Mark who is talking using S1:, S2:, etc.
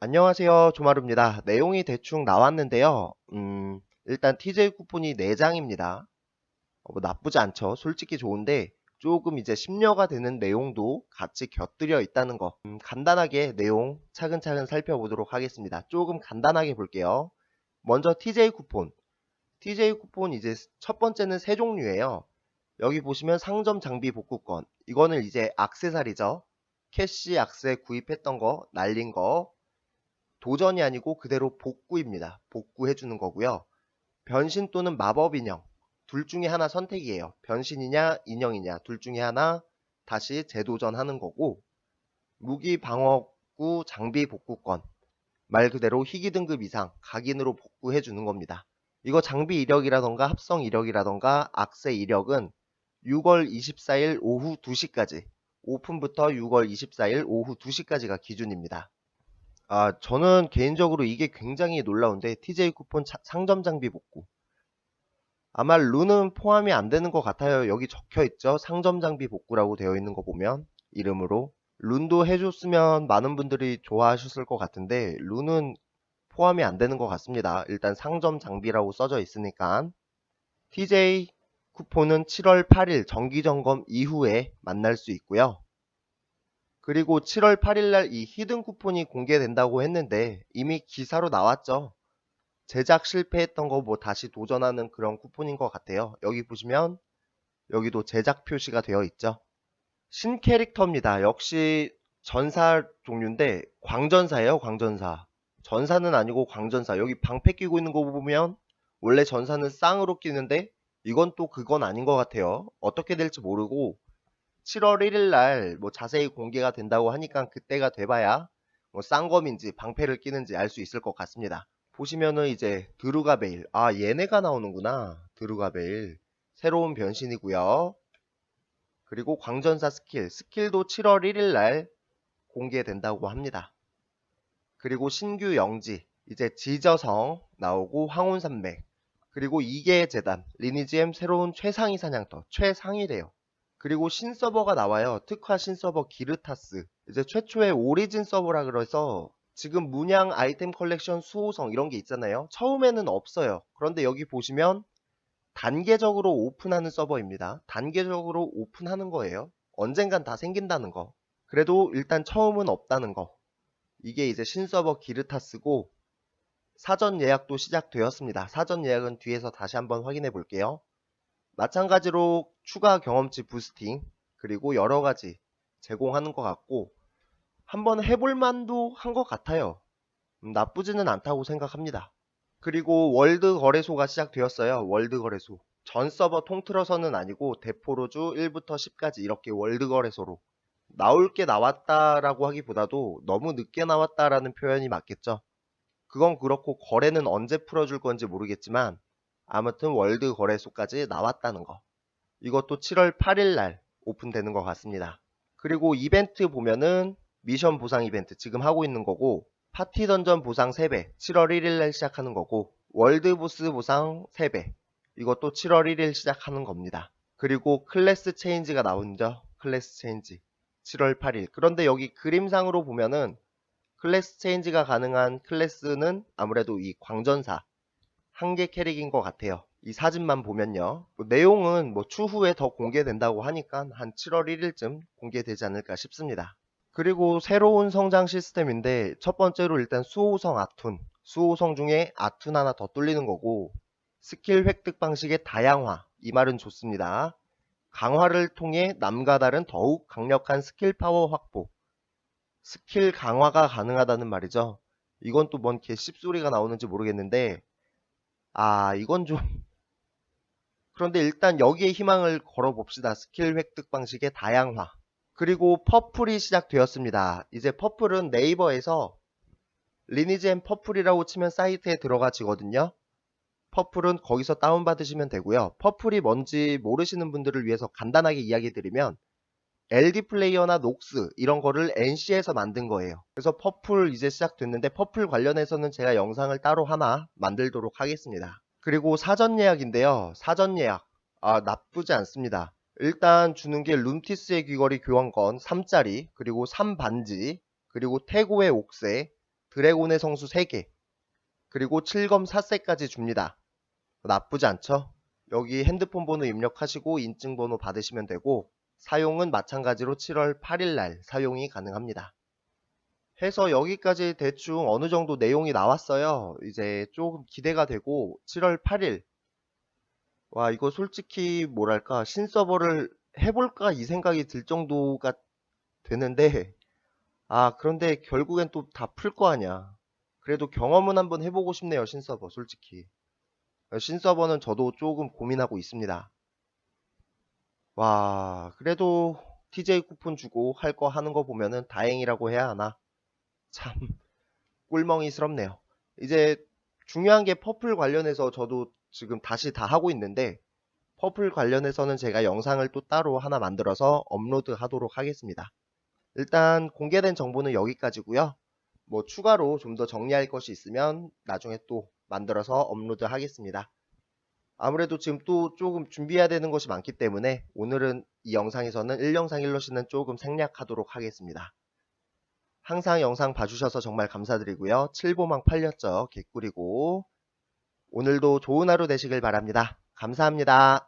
S1: 안녕하세요. 조마루입니다. 내용이 대충 나왔는데요. 음, 일단 TJ 쿠폰이 4장입니다. 뭐 나쁘지 않죠. 솔직히 좋은데 조금 이제 심려가 되는 내용도 같이 곁들여 있다는 거. 음, 간단하게 내용 차근차근 살펴보도록 하겠습니다. 조금 간단하게 볼게요. 먼저 TJ 쿠폰. TJ 쿠폰 이제 첫 번째는 세 종류예요. 여기 보시면 상점 장비 복구권. 이거는 이제 악세사리죠. 캐시 악세 구입했던 거, 날린 거, 도전이 아니고 그대로 복구입니다. 복구해주는 거고요. 변신 또는 마법 인형. 둘 중에 하나 선택이에요. 변신이냐, 인형이냐. 둘 중에 하나 다시 재도전하는 거고. 무기 방어구 장비 복구권. 말 그대로 희귀 등급 이상 각인으로 복구해 주는 겁니다. 이거 장비 이력이라던가 합성 이력이라던가 악세 이력은 6월 24일 오후 2시까지 오픈부터 6월 24일 오후 2시까지가 기준입니다. 아, 저는 개인적으로 이게 굉장히 놀라운데 TJ 쿠폰 차- 상점 장비 복구. 아마 룬은 포함이 안 되는 것 같아요. 여기 적혀 있죠. 상점 장비 복구라고 되어 있는 거 보면 이름으로 룬도 해줬으면 많은 분들이 좋아하셨을 것 같은데 룬은 포함이 안 되는 것 같습니다. 일단 상점 장비라고 써져 있으니까 TJ 쿠폰은 7월 8일 정기 점검 이후에 만날 수 있고요. 그리고 7월 8일 날 이 히든 쿠폰이 공개된다고 했는데 이미 기사로 나왔죠. 제작 실패했던 거 뭐 다시 도전하는 그런 쿠폰인 것 같아요. 여기 보시면 여기도 제작 표시가 되어 있죠. 신 캐릭터입니다. 역시 전사 종류인데 광전사예요. 광전사. 전사는 아니고 광전사. 여기 방패 끼고 있는 거 보면 원래 전사는 쌍으로 끼는데 이건 또 그건 아닌 것 같아요. 어떻게 될지 모르고 7월 1일 날 뭐 자세히 공개가 된다고 하니까 그때가 돼봐야 뭐 쌍검인지 방패를 끼는지 알 수 있을 것 같습니다. 보시면은 이제 드루가베일 아 얘네가 나오는구나 드루가베일 새로운 변신이고요. 그리고 광전사 스킬 스킬도 7월 1일 날 공개된다고 합니다. 그리고 신규 영지 이제 지저성 나오고 황혼산맥 그리고 이계 재단 리니지엠 새로운 최상위 사냥터 최상위래요. 그리고 신서버가 나와요. 특화 신서버 기르타스. 이제 최초의 오리진 서버라 그래서 지금 문양 아이템 컬렉션 수호성 이런 게 있잖아요. 처음에는 없어요. 그런데 여기 보시면 단계적으로 오픈하는 서버입니다. 단계적으로 오픈하는 거예요. 언젠간 다 생긴다는 거. 그래도 일단 처음은 없다는 거. 이게 이제 신서버 기르타스고 사전 예약도 시작되었습니다. 사전 예약은 뒤에서 다시 한번 확인해 볼게요. 마찬가지로 추가 경험치 부스팅 그리고 여러 가지 제공하는 것 같고 한번 해볼 만도 한 것 같아요. 음, 나쁘지는 않다고 생각합니다. 그리고 월드 거래소가 시작되었어요. 월드 거래소. 전 서버 통틀어서는 아니고 대포로주 1부터 10까지 이렇게 월드 거래소로 나올 게 나왔다라고 하기보다도 너무 늦게 나왔다라는 표현이 맞겠죠. 그건 그렇고 거래는 언제 풀어줄 건지 모르겠지만 아무튼 월드 거래소까지 나왔다는 거. 이것도 7월 8일 날 오픈되는 것 같습니다. 그리고 이벤트 보면은 미션 보상 이벤트 지금 하고 있는 거고 파티 던전 보상 3배 7월 1일 날 시작하는 거고 월드 보스 보상 3배 이것도 7월 1일 시작하는 겁니다. 그리고 클래스 체인지가 나오죠. 클래스 체인지 7월 8일. 그런데 여기 그림상으로 보면은 클래스 체인지가 가능한 클래스는 아무래도 이 광전사 한 개 캐릭인 것 같아요. 이 사진만 보면요. 뭐 내용은 뭐 추후에 더 공개된다고 하니까 한 7월 1일쯤 공개되지 않을까 싶습니다. 그리고 새로운 성장 시스템인데 첫 번째로 일단 수호성 아툰. 수호성 중에 아툰 하나 더 뚫리는 거고 스킬 획득 방식의 다양화. 이 말은 좋습니다. 강화를 통해 남과 다른 더욱 강력한 스킬 파워 확보. 스킬 강화가 가능하다는 말이죠. 이건 또 뭔 개 씹소리가 나오는지 모르겠는데 아, 이건 좀. 그런데 일단 여기에 희망을 걸어봅시다. 스킬 획득 방식의 다양화. 그리고 퍼플이 시작되었습니다. 이제 퍼플은 네이버에서 리니지 앤 퍼플이라고 치면 사이트에 들어가지거든요. 퍼플은 거기서 다운받으시면 되고요. 퍼플이 뭔지 모르시는 분들을 위해서 간단하게 이야기 드리면 LD 플레이어나 녹스 이런 거를 NC에서 만든 거예요. 그래서 퍼플 이제 시작됐는데 퍼플 관련해서는 제가 영상을 따로 하나 만들도록 하겠습니다. 그리고 사전 예약인데요. 사전 예약. 아, 나쁘지 않습니다. 일단 주는 게 룸티스의 귀걸이 교환권 3짜리, 그리고 3반지, 그리고 태고의 옥새, 드래곤의 성수 3개, 그리고 7검 4세까지 줍니다. 나쁘지 않죠? 여기 핸드폰 번호 입력하시고 인증번호 받으시면 되고 사용은 마찬가지로 7월 8일 날 사용이 가능합니다. 해서 여기까지 대충 어느 정도 내용이 나왔어요. 이제 조금 기대가 되고 7월 8일 와 이거 솔직히 뭐랄까 신서버를 해볼까 이 생각이 들 정도가 되는데 아 그런데 결국엔 또 다 풀 거 아니야. 그래도 경험은 한번 해보고 싶네요 신서버 솔직히. 신서버는 저도 조금 고민하고 있습니다. 와, 그래도 TJ 쿠폰 주고 할 거 하는 거 보면은 다행이라고 해야 하나? 참, 꿀멍이스럽네요. 이제 중요한 게 퍼플 관련해서 저도 지금 다시 다 하고 있는데, 퍼플 관련해서는 제가 영상을 또 따로 하나 만들어서 업로드 하도록 하겠습니다. 일단 공개된 정보는 여기까지고요. 뭐 추가로 좀 더 정리할 것이 있으면 나중에 또 만들어서 업로드 하겠습니다. 아무래도 지금 또 조금 준비해야 되는 것이 많기 때문에 오늘은 이 영상에서는 1영상 1러시는 조금 생략하도록 하겠습니다. 항상 영상 봐주셔서 정말 감사드리고요. 7보망 팔렸죠. 개꿀이고 오늘도 좋은 하루 되시길 바랍니다. 감사합니다.